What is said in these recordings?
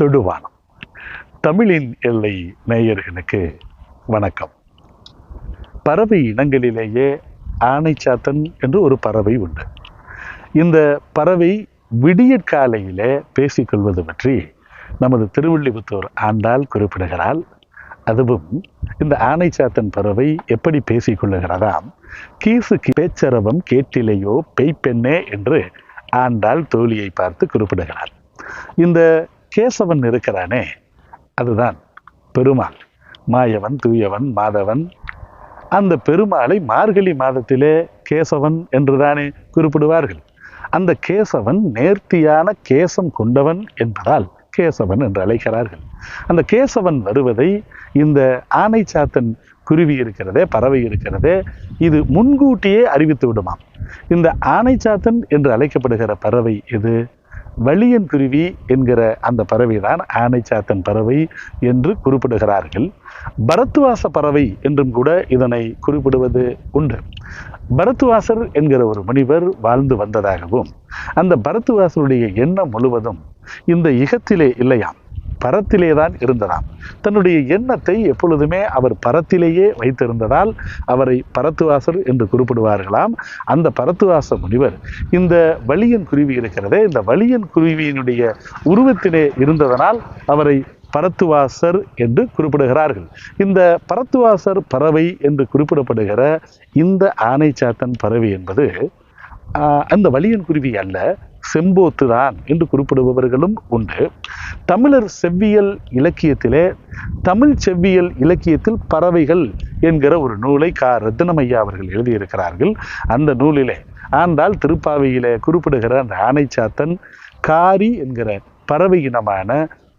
தொடுவானம் தமிழின் எல்லை நேயர்களுக்கு வணக்கம். பறவை இனங்களிலேயே ஆனைச்சாத்தன் என்று ஒரு பறவை உண்டு. இந்த பறவை விடியற்காலையிலே பேசிக்கொள்வது பற்றி நமது திருவள்ளிபுத்தூர் ஆண்டாள் குறிப்பிடுகிறாள். அதுவும் இந்த ஆனைச்சாத்தன் பறவை எப்படி பேசிக்கொள்ளுகிறதாம் கீசு பேச்சரவம் கேட்டிலையோ பெய்ப்பெண்ணே என்று ஆண்டாள் தோழியை பார்த்து குறிப்பிடுகிறார் இந்த கேசவன் இருக்கிறானே அதுதான் பெருமாள். மாயவன் தூயவன் மாதவன். அந்த பெருமாளை மார்கழி மாதத்திலே கேசவன் என்றுதானே குறிப்பிடுவார்கள். அந்த கேசவன் நேர்த்தியான கேசம் கொண்டவன் என்பதால் கேசவன் என்று அழைக்கிறார்கள். அந்த கேசவன் வருவதை இந்த ஆனைச்சாத்தன் குருவி இருக்கிறதே பறவை இருக்கிறதே இது முன்கூட்டியே அறிவித்து விடுமாம். இந்த ஆனைச்சாத்தன் என்று அழைக்கப்படுகிற பறவை இது வலியன் குருவி என்கிற அந்த பறவை தான் ஆனைச்சாத்தன் பறவை என்று குறிப்பிடுகிறார்கள். பரத்வாச பறவை என்றும் கூட இதனை குறிப்பிடுவது உண்டு. பரத்வாசர் என்கிற ஒரு முனிவர் வாழ்ந்து வந்ததாகவும் அந்த பரத்வாசருடைய எண்ணம் முழுவதும் இந்த இகத்திலே இல்லையாம். பரத்திலே தான் இருந்ததாம். தன்னுடைய எண்ணத்தை எப்பொழுதுமே அவர் பரத்திலேயே வைத்திருந்ததால் அவரை பரத்துவாசர் என்று குறிப்பிடுவார்களாம். அந்த பரத்துவாச முனிவர் இந்த வலியன் குருவி இருக்கிறதே இந்த வலியன் குருவியினுடைய உருவத்திலே இருந்ததனால் அவரை பரத்துவாசர் என்று குறிப்பிடுகிறார்கள். இந்த பரத்துவாசர் பறவை என்று குறிப்பிடப்படுகிற இந்த ஆனைச்சாத்தன் பறவை என்பது அந்த வலியன் குருவி அல்ல. செம்போத்து தான் என்று குறிப்பிடுபவர்களும் உண்டு. தமிழர் செவ்வியல் இலக்கியத்திலே தமிழ் செவ்வியல் இலக்கியத்தில் பறவைகள் என்கிற ஒரு நூலை கா. ரத்தினமையா அவர்கள் எழுதியிருக்கிறார்கள். அந்த நூலிலே ஆண்டால் திருப்பாவையிலே குறிப்பிடுகிற அந்த ஆனைச்சாத்தன் காரி என்கிற பறவை இனமான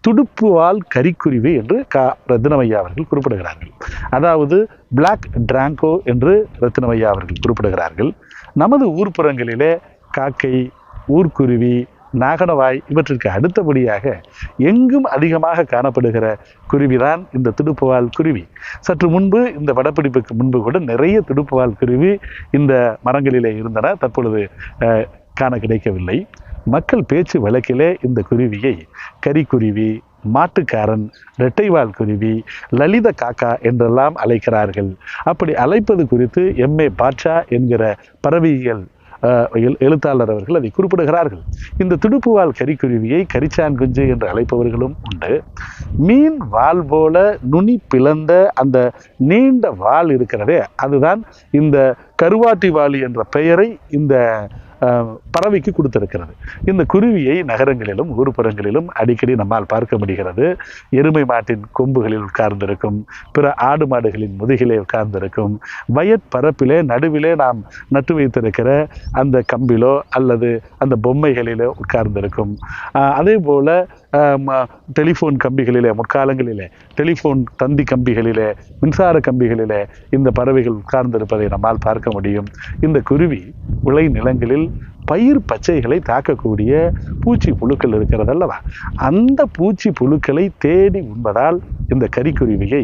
துடுப்புவால் கரிக்குருவி என்று கா. ரத்தினமையா அவர்கள் குறிப்பிடுகிறார்கள். அதாவது பிளாக் டிராங்கோ என்று ரத்தினமையா அவர்கள் குறிப்பிடுகிறார்கள். நமது ஊர்ப்புறங்களிலே காக்கை ஊர்க்குருவி நாகனவாய் இவற்றிற்கு அடுத்தபடியாக எங்கும் அதிகமாக காணப்படுகிற குருவிதான் இந்த துடுப்புவால் குருவி. சற்று முன்பு இந்த படப்பிடிப்புக்கு முன்பு கூட நிறைய துடுப்புவால் குருவி இந்த மரங்களிலே இருந்தன. தற்பொழுது காண கிடைக்கவில்லை. மக்கள் பேச்சு வழக்கிலே இந்த குருவியை கரிக்குருவி மாட்டுக்காரன் இரட்டைவால் குருவி லலித காக்கா என்றெல்லாம் அழைக்கிறார்கள். அப்படி அழைப்பது குறித்து எம்ஏ பாட்சா என்கிற பறவையியல் எழுத்தாளர் அவர்கள் அதை குறிப்பிடுகிறார்கள். இந்த துடுப்புவால் கரிக்குருவியை கரிச்சான் குஞ்சு என்று அழைப்பவர்களும் உண்டு. மீன் வால் போல நுனி பிளந்த அந்த நீண்ட வால் இருக்கிறதே அதுதான் இந்த கருவாட்டி வாலி என்ற பெயரை இந்த பறவைக்கு கொடுத்திருக்கிறது. இந்த குருவியை நகரங்களிலும் ஊர்ப்புறங்களிலும் அடிக்கடி நம்மால் பார்க்க முடிகிறது. எருமை மாட்டின் கொம்புகளில் உட்கார்ந்திருக்கும் பிற ஆடு மாடுகளின் முதுகிலே உட்கார்ந்திருக்கும் வயற்பரப்பிலே நடுவிலே நாம் நட்டு வைத்திருக்கிற அந்த கம்பிலோ அல்லது அந்த பொம்மைகளிலோ உட்கார்ந்திருக்கும். அதே போல டெலிஃபோன் கம்பிகளிலே முற்காலங்களிலே டெலிஃபோன் தந்தி கம்பிகளிலே மின்சார கம்பிகளிலே இந்த பறவைகள் உட்கார்ந்திருப்பதை நம்மால் பார்க்க முடியும். இந்த குருவி விளை நிலங்களில் பயிர் பச்சைகளை தாக்கக்கூடிய பூச்சி புழுக்கள் இருக்கிறது அல்லவா? அந்த பூச்சி புழுக்களை தேடி உண்பதால் இந்த கரிக்குருவியை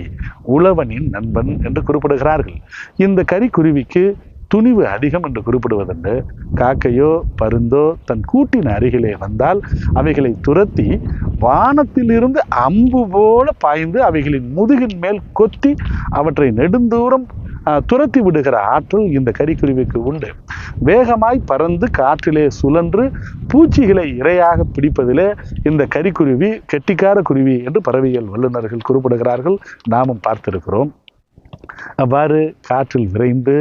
உழவனின் நண்பன் என்று குறிப்பிடுகிறார்கள். இந்த கரிக்குருவிக்கு துணிவு அதிகம் என்று குறிப்பிடுவதுண்டு. காக்கையோ பருந்தோ தன் கூட்டின் அருகிலே வந்தால் அவைகளை துரத்தி வானத்திலிருந்து அம்பு போல பாய்ந்து அவைகளின் முதுகின் மேல் கொத்தி அவற்றை நெடுந்தூரம் துரத்தி விடுகிற ஆற்றல் இந்த கரிக்குருவிக்கு உண்டு. வேகமாய் பறந்து காற்றிலே சுழன்று பூச்சிகளை இரையாக பிடிப்பதிலே இந்த கரிக்குருவி கெட்டிக்கார குருவி என்று பறவைகள் வல்லுநர்கள் குறிப்பிடுகிறார்கள். நாமும் பார்த்திருக்கிறோம். அவ்வாறு காற்றில் விரைந்து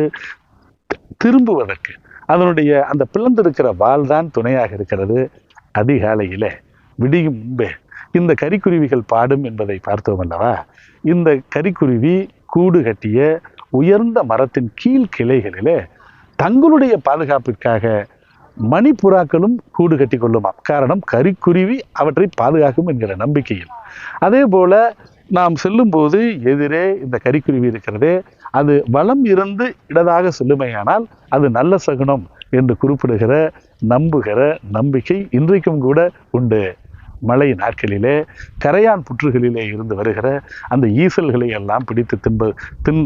திரும்புவதற்கு. அதனுடைய அந்த பிளந்திருக்கிற வால் தான் துணையாக இருக்கிறது அதிகாலையில். விடியும் முன்பே. இந்த கரிக்குருவிகள் பாடும் என்பதை பார்த்தோம் அல்லவா? இந்த கரிக்குருவி கூடு கட்டிய உயர்ந்த மரத்தின் கீழ் கிளைகளிலே தங்களுடைய பாதுகாப்பிற்காக மணிப்புறாக்களும் கூடு கட்டி கொள்ளுமாம். காரணம் கரிக்குருவி அவற்றை பாதுகாக்கும் என்கிற நம்பிக்கையில். அதே போல நாம் செல்லும்போது எதிரே இந்த கரிக்குருவி இருக்கிறதே. அது வளம் இருந்து இடதாக செல்லுமையானால் அது நல்ல சகுனம் என்று குறிப்பிடுகிற நம்புகிற நம்பிக்கை இன்றைக்கும் கூட உண்டு. மழை நாட்களிலே கரையான் புற்றுகளிலே இருந்து வருகிற அந்த ஈசல்களை எல்லாம் பிடித்து தின்ப தின்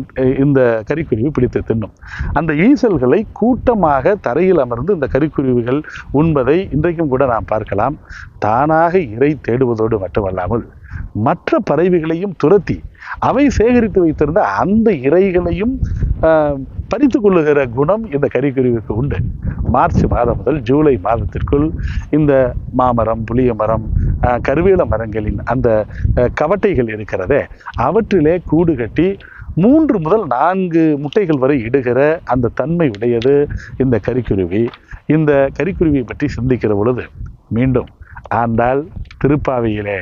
இந்த கரிக்குருவி பிடித்து தின்னும். அந்த ஈசல்களை கூட்டமாக தரையில் அமர்ந்து இந்த கறிக்குருவிகள் உண்பதை இன்றைக்கும் கூட நாம் பார்க்கலாம். தானாக இறை தேடுவதோடு மட்டுமல்லாமல் மற்ற பறவைகளையும் துரத்தி அவை சேகரித்து வைத்திருந்த அந்த இறைகளையும் பறித்து கொள்ளுகிற குணம் இந்த கறிக்குருவிக்கு உண்டு. மார்ச் மாதம் முதல் ஜூலை மாதத்திற்குள் இந்த மாமரம் புளிய மரம் கருவேல மரங்களின் அந்த கவட்டைகள் இருக்கிறதே அவற்றிலே கூடு கட்டி மூன்று முதல் நான்கு முட்டைகள் வரை இடுகிற அந்த தன்மை உடையது இந்த கரிக்குருவி இந்த கரிக்குருவியை பற்றி சிந்திக்கிற பொழுது மீண்டும் ஆண்டாள் திருப்பாவையிலே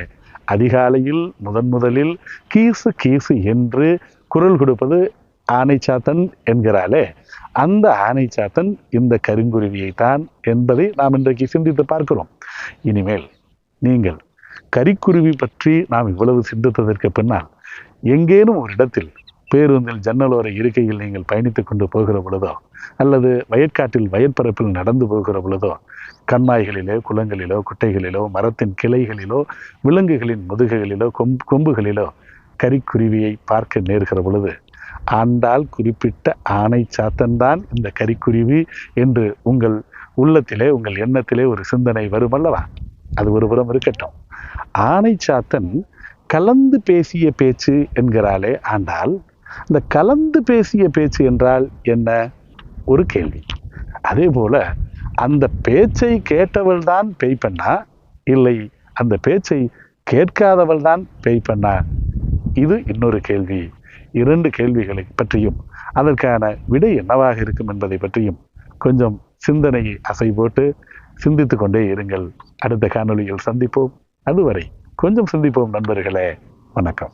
அதிகாலையில் முதன் முதலில் கீசு கீசு என்று குரல் கொடுப்பது ஆனைச்சாத்தன் என்கிறாளே. அந்த ஆனைச்சாத்தன் இந்த கருங்குருவியை தான் என்பதை நாம் இன்றைக்கு சிந்தித்து பார்க்கிறோம். இனிமேல் நீங்கள் கரிக்குருவி பற்றி நாம் இவ்வளவு சிந்தித்ததற்கு பின்னால் எங்கேனும் ஒரு இடத்தில் பேருந்தில் ஜன்னலோர இருக்கையில் நீங்கள் பயணித்துக் கொண்டு போகிற பொழுதோ அல்லது வயற்காட்டில் வயற்பரப்பில் நடந்து போகிற பொழுதோ கண்மாய்களிலோ குளங்களிலோ குட்டைகளிலோ மரத்தின் கிளைகளிலோ விலங்குகளின் முதுகுகளிலோ கொம்பு கொம்புகளிலோ கறிக்குருவியை பார்க்க நேர்கிற பொழுது ஆண்டால் குறிப்பிட்ட ஆணை சாத்தன்தான் இந்த கரிக்குருவி என்று உங்கள் உள்ளத்திலே உங்கள் எண்ணத்திலே ஒரு சிந்தனை வரும் அல்லவா? அது ஒரு புறம் இருக்கட்டும். ஆணை சாத்தன் கலந்து பேசிய பேச்சு என்கிறாளே ஆண்டால் இந்த கலந்து பேசிய பேச்சு என்றால் என்ன? ஒரு கேள்வி. அதே போல அந்த பேச்சை கேட்டவள் தான் பேய் பண்ணா? இல்லை அந்த பேச்சை கேட்காதவள் தான் பேய் பண்ணா? இது இன்னொரு கேள்வி. இரண்டு கேள்விகளை பற்றியும் அதற்கான விடை என்னவாக இருக்கும் என்பதை பற்றியும் கொஞ்சம் சிந்தனையை அசை போட்டு சிந்தித்து கொண்டே இருங்கள். அடுத்த காணொளியில் சந்திப்போம். அதுவரை கொஞ்சம் சிந்திப்போம் நண்பர்களே. வணக்கம்.